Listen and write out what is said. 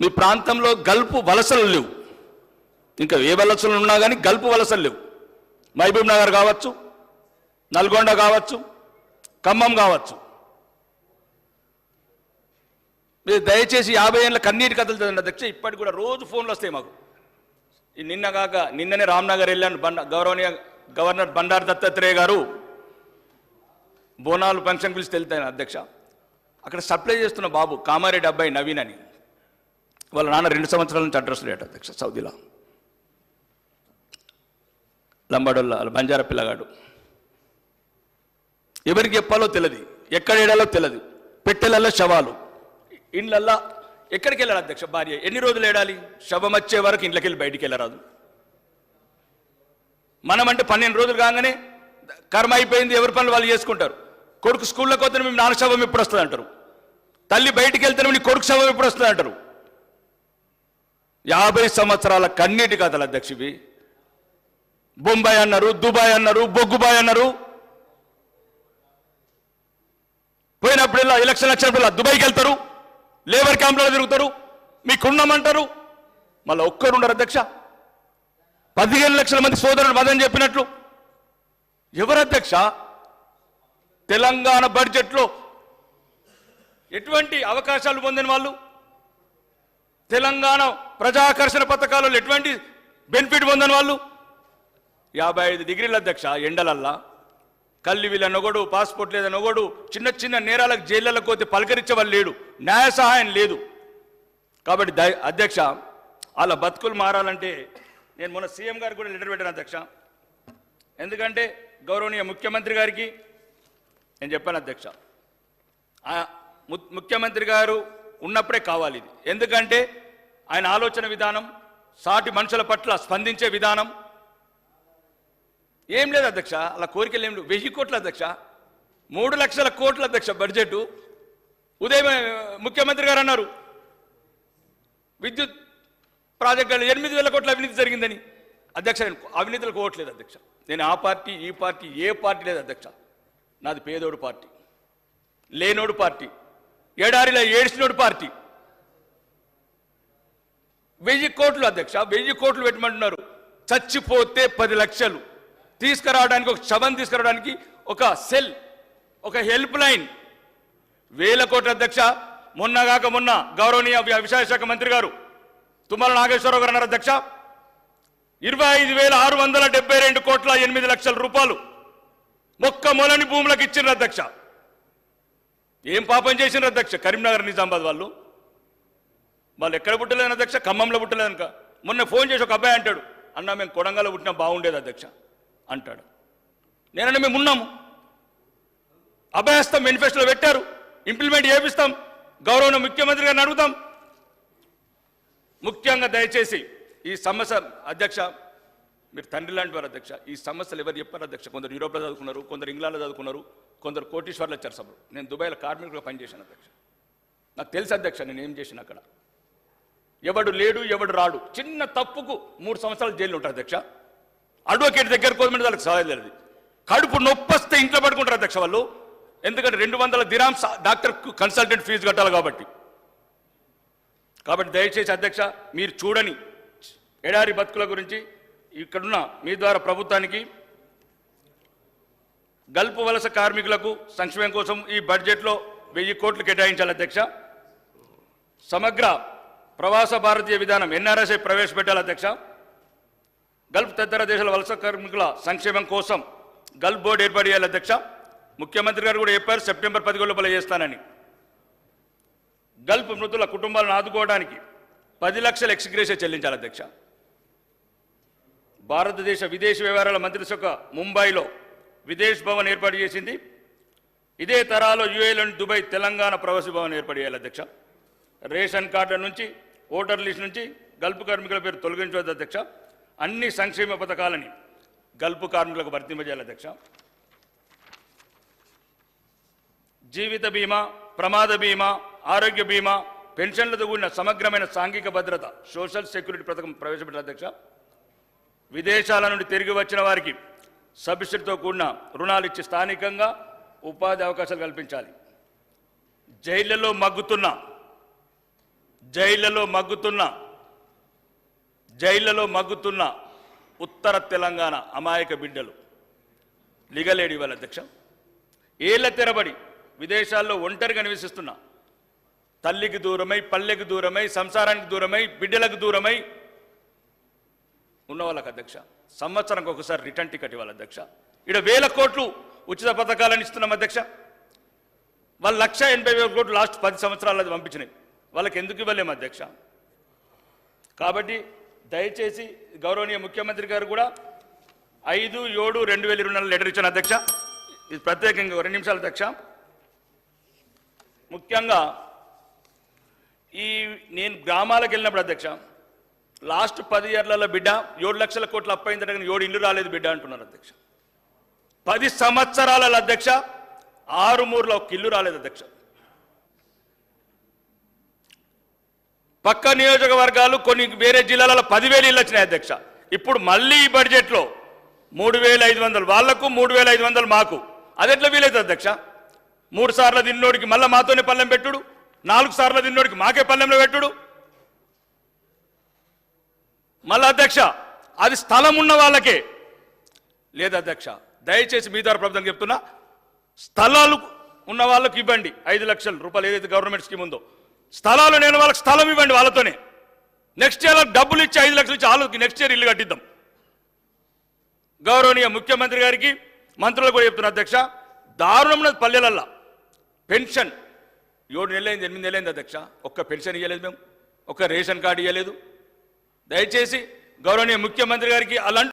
మీ ప్రాంతంలో గల్పు వలసలు లేవు. ఇంకా ఏ వలసలు ఉన్నా కానీ గల్పు వలసలు లేవు. మహబూబ్ నగర్ కావచ్చు నల్గొండ కావచ్చు ఖమ్మం కావచ్చు. మీరు దయచేసి యాభై ఏళ్ళ కన్నీటి కథలు చదవండి అధ్యక్ష ఇప్పటికి కూడా రోజు ఫోన్లు వస్తాయి మాకు. నిన్న కాక నిన్ననే రామ్నగర్ వెళ్ళాను బండ గౌరవనీయ గవర్నర్ బండారు దత్తాత్రేయ గారు బోనాలు ఫంక్షన్ పిలిచి వెళ్తాను అధ్యక్ష. అక్కడ సప్లై చేస్తున్న బాబు కామారెడ్డి అబ్బాయి నవీన్ అని. వాళ్ళ నాన్న రెండు సంవత్సరాల నుంచి అడ్రస్ లేట అధ్యక్ష సౌదీలో. లంబాడోళ్ళ వాళ్ళ బంజారా పిల్లగాడు. ఎవరికి చెప్పాలో తెలియదు ఎక్కడ ఏడాలో తెలియదు పెట్టెలలో శవాలు. ఇండ్లల్లా ఎక్కడికి వెళ్ళాలి అధ్యక్ష భార్య? ఎన్ని రోజులు ఏడాలి? శవం వచ్చే వరకు ఇంట్లోకి వెళ్ళి బయటికి వెళ్ళరాదు. మనమంటే పన్నెండు రోజులు కాగానే కర్మ అయిపోయింది ఎవరి పనులు వాళ్ళు చేసుకుంటారు. కొడుకు స్కూల్లోకి వస్తే మేము నాన్న శవం ఎప్పుడు వస్తుంది అంటారు తల్లి బయటికి వెళ్తే నీ కొడుకు శవం ఎప్పుడు వస్తుంది అంటారు యాభై సంవత్సరాల కన్నీటి కథలు అధ్యక్షవి. బొంబాయి అన్నారు దుబాయ్ అన్నారు బొగ్గుబాయ్ అన్నారు. పోయినప్పుడల్లా ఎలక్షన్ వచ్చినప్పుడల్లా దుబాయ్కి వెళ్తారు లేబర్ క్యాంప్లో తిరుగుతారు మీకున్నామంటారు మళ్ళీ ఒక్కరుండరు అధ్యక్ష. పదిహేను లక్షల మంది సోదరులు మదని చెప్పినట్లు. ఎవరు అధ్యక్ష? తెలంగాణ బడ్జెట్లో ఎటువంటి అవకాశాలు పొందిన వాళ్ళు? తెలంగాణ ప్రజాకర్షణ పథకాలలో ఎటువంటి బెనిఫిట్ పొందని వాళ్ళు? యాభై ఐదు డిగ్రీల అధ్యక్ష ఎండలల్లా. కల్లి వీళ్ళనొగడు పాస్పోర్ట్ లేదనొగడు చిన్న చిన్న నేరాలకు జైళ్ళకు పోతే పలకరించే వాళ్ళు లేడు. న్యాయ సహాయం లేదు. కాబట్టి దయ అధ్యక్ష వాళ్ళ బతుకులు మారాలంటే నేను మొన్న సీఎం గారికి కూడా లెటర్ పెట్టాను అధ్యక్ష. ఎందుకంటే గౌరవనీయ ముఖ్యమంత్రి గారికి నేను చెప్పాను అధ్యక్ష. ము- ముఖ్యమంత్రి గారు ఉన్నప్పుడే కావాలి ఇది. ఎందుకంటే ఆయన ఆలోచన విధానం సాటి మనుషుల పట్ల స్పందించే విధానం. ఏం లేదు అధ్యక్ష అలా కోరికలు ఏం లేవు. వెయ్యి కోట్ల అధ్యక్ష మూడు లక్షల కోట్ల అధ్యక్ష బడ్జెట్. ఉదయం ముఖ్యమంత్రి గారు అన్నారు విద్యుత్ ప్రాజెక్టులు ఎనిమిది వేల కోట్ల అవినీతి జరిగిందని. అధ్యక్ష నేను అవినీతిలో కోవట్లేదు అధ్యక్ష. నేను ఆ పార్టీ ఈ పార్టీ ఏ పార్టీ లేదు అధ్యక్ష. నాది పేదోడు పార్టీ లేనోడు పార్టీ. ఏడారిలో ఏడ్చినోడు పార్టీ. వెయ్యి కోట్లు అధ్యక్ష వెయ్యి కోట్లు పెట్టమంటున్నారు. చచ్చిపోతే పది లక్షలు. తీసుకురావడానికి ఒక శవం తీసుకురావడానికి ఒక సెల్ ఒక హెల్ప్ లైన్. వేల కోట్ల అధ్యక్ష మొన్నగాక మొన్న గౌరవనీయ వ్యవసాయ శాఖ మంత్రి గారు తుమ్మల నాగేశ్వరరావు గారు అన్నారు అధ్యక్ష. ఇరవై ఐదు వేల ఆరు వందల డెబ్బై రెండు కోట్ల ఎనిమిది లక్షల రూపాయలు మొక్క మొలని భూములకు ఇచ్చిన అధ్యక్ష. ఏం పాపం చేసిండ్రు అధ్యక్ష? కరీంనగర్ నిజామాబాద్ వాళ్ళు. వాళ్ళు ఎక్కడ పుట్టలేదు అధ్యక్ష? ఖమ్మంలో పుట్టలేదనుక మొన్న ఫోన్ చేసి ఒక అబ్బాయి అంటాడు అన్న మేము కొడంగల్లో పుట్టినా బాగుండేది అధ్యక్ష. అంటాడు. నేనన్నా మేము ఉన్నాము. అభయస్తాం మేనిఫెస్టోలో పెట్టారు. ఇంప్లిమెంట్ చేపిస్తాం. గౌరవ ముఖ్యమంత్రి గారిని అడుగుతాం. ముఖ్యంగా దయచేసి ఈ సమస్య అధ్యక్ష మీరు తండ్రి లాంటి వారు అధ్యక్ష ఈ సమస్యలు ఎవరు చెప్పారు అధ్యక్ష? కొందరు యూరోప్లో చదువుకున్నారు కొందరు ఇంగ్లాండ్లో చదువుకున్నారు కొందరు కోటీశ్వర్లు వచ్చారు సభలు. నేను దుబాయ్లో కార్మికులుగా పనిచేశాను అధ్యక్ష. నాకు తెలుసు అధ్యక్ష నేను ఏం చేసిన అక్కడ. ఎవడు లేడు ఎవడు రాడు. చిన్న తప్పుకు మూడు సంవత్సరాలు జైలు ఉంటారు అధ్యక్ష. అడ్వకేట్ దగ్గర కోదమంటే వాళ్ళకి సహాయం లేదు కడుపు నొప్పొస్తే ఇంట్లో పడుకుంటారు అధ్యక్ష వాళ్ళు. ఎందుకంటే రెండు వందల దిరామ్స్ డాక్టర్ కన్సల్టెంట్ ఫీజు కట్టాలి కాబట్టి. కాబట్టి దయచేసి అధ్యక్ష మీరు చూడని ఎడారి బతుకుల గురించి ఇక్కడున్న మీ ద్వారా ప్రభుత్వానికి గల్పు వలస కార్మికులకు సంక్షేమం కోసం ఈ బడ్జెట్లో వెయ్యి కోట్లు కేటాయించాలి అధ్యక్ష. సమగ్ర ప్రవాస భారతీయ విధానం ఎన్ఆర్ఎస్ఐ ప్రవేశపెట్టాలి అధ్యక్ష. గల్ఫ్ తదితర దేశాల వలస కార్మికుల సంక్షేమం కోసం గల్ఫ్ బోర్డు ఏర్పాటు చేయాలి అధ్యక్ష. ముఖ్యమంత్రి గారు కూడా చెప్పారు సెప్టెంబర్ పది లోపల చేస్తానని. గల్ఫ్ మృతుల కుటుంబాలను ఆదుకోవడానికి పది లక్షల ఎక్స్గ్రేషియా చెల్లించాలి అధ్యక్ష. భారతదేశ విదేశీ వ్యవహారాల మంత్రిశాఖ ముంబైలో విదేశ్ భవన్ ఏర్పాటు చేసింది. ఇదే తరాలో యుఏలోని దుబాయ్ తెలంగాణ ప్రవాసీ భవన్ ఏర్పాటు చేయాలి అధ్యక్ష. రేషన్ కార్డుల నుంచి ఓటర్ లిస్ట్ నుంచి గల్పు కార్మికుల పేరు తొలగించవద్దు అధ్యక్ష. అన్ని సంక్షేమ పథకాలని గల్పు కార్మికులకు వర్తింపజేయాలి అధ్యక్ష. జీవిత బీమా ప్రమాద బీమా ఆరోగ్య బీమా పెన్షన్లతో కూడిన సమగ్రమైన సాంఘిక భద్రత సోషల్ సెక్యూరిటీ పథకం ప్రవేశపెట్టారు అధ్యక్ష. విదేశాల నుండి తిరిగి వచ్చిన వారికి సబ్సిడీతో కూడిన రుణాలు ఇచ్చి స్థానికంగా ఉపాధి అవకాశాలు కల్పించాలి. జైళ్ళలో మగ్గుతున్న జైళ్ళలో మగ్గుతున్న జైళ్ళలో మగ్గుతున్న ఉత్తర తెలంగాణ అమాయక బిడ్డలు. లిగలేడి వాళ్ళ అధ్యక్ష. ఏళ్ళ తెరబడి విదేశాల్లో ఒంటరిగా నివసిస్తున్న తల్లికి దూరమై పల్లెకి దూరమై సంసారానికి దూరమై బిడ్డలకు దూరమై ఉన్న వాళ్ళకి అధ్యక్ష. సంవత్సరానికి ఒకసారి రిటర్న్ టికెట్ ఇవ్వాలి అధ్యక్ష. ఇక్కడ వేల కోట్లు ఉచిత పథకాలను ఇస్తున్నాం అధ్యక్ష. వాళ్ళు లక్ష ఎనభై వేల కోట్లు లాస్ట్ పది సంవత్సరాలు అది పంపించినాయి. వాళ్ళకి ఎందుకు ఇవ్వలేము అధ్యక్ష? కాబట్టి దయచేసి గౌరవనీయ ముఖ్యమంత్రి గారు కూడా ఐదు ఏడు రెండు వేల ఇరవై నాలుగు లెటర్ ఇచ్చాను అధ్యక్ష. ఇది ప్రత్యేకంగా రెండు నిమిషాలు అధ్యక్ష. ముఖ్యంగా ఈ నేను గ్రామాలకు వెళ్ళినప్పుడు అధ్యక్ష లాస్ట్ పది ఇయర్లలో బిడ్డ ఏడు లక్షల కోట్లు అప్పైందంటే కానీ ఏడు ఇల్లు రాలేదు బిడ్డ అంటున్నారు అధ్యక్ష. పది సంవత్సరాలలో అధ్యక్ష ఆరు మూరులో ఒక ఇల్లు రాలేదు అధ్యక్ష. పక్క నియోజకవర్గాలు కొన్ని వేరే జిల్లాలలో పదివేలు ఇల్లు వచ్చినాయి అధ్యక్ష. ఇప్పుడు మళ్ళీ ఈ బడ్జెట్లో మూడు వేల ఐదు వందలు వాళ్ళకు మూడు వేల ఐదు వందలు మాకు. అది ఎట్లా వీలైతే అధ్యక్ష? మూడు సార్లు తిన్నోడికి మళ్ళీ మాతోనే పల్లెం పెట్టుడు నాలుగు సార్లు తిన్నోడికి మాకే పల్లెంలో పెట్టుడు. మళ్ళీ అధ్యక్ష అది స్థలం ఉన్న వాళ్ళకే. లేదు అధ్యక్ష దయచేసి మీ ద్వారా ప్రభుత్వం చెప్తున్నా స్థలాలు ఉన్న వాళ్ళకి ఇవ్వండి. ఐదు లక్షల రూపాయలు ఏదైతే గవర్నమెంట్ స్కీమ్ ఉందో. స్థలాలు నేను వాళ్ళకి స్థలం ఇవ్వండి వాళ్ళతోనే. నెక్స్ట్ ఇయర్ డబ్బులు ఇచ్చి ఐదు లక్షలు ఇచ్చి వాళ్ళకి నెక్స్ట్ ఇయర్ ఇల్లు కట్టిద్దాం. గౌరవనీయ ముఖ్యమంత్రి గారికి మంత్రులు కూడా చెప్తున్నా అధ్యక్ష దారుణమైన పల్లెలల్లా. పెన్షన్. ఏడు నెలలైంది ఎనిమిది నెలలైంది అధ్యక్ష. ఒక్క పెన్షన్ ఇవ్వలేదు మేము. ఒక్క రేషన్ కార్డు ఇవ్వలేదు దయచేసి గౌరవనీయ ముఖ్యమంత్రి గారికి అలాంటి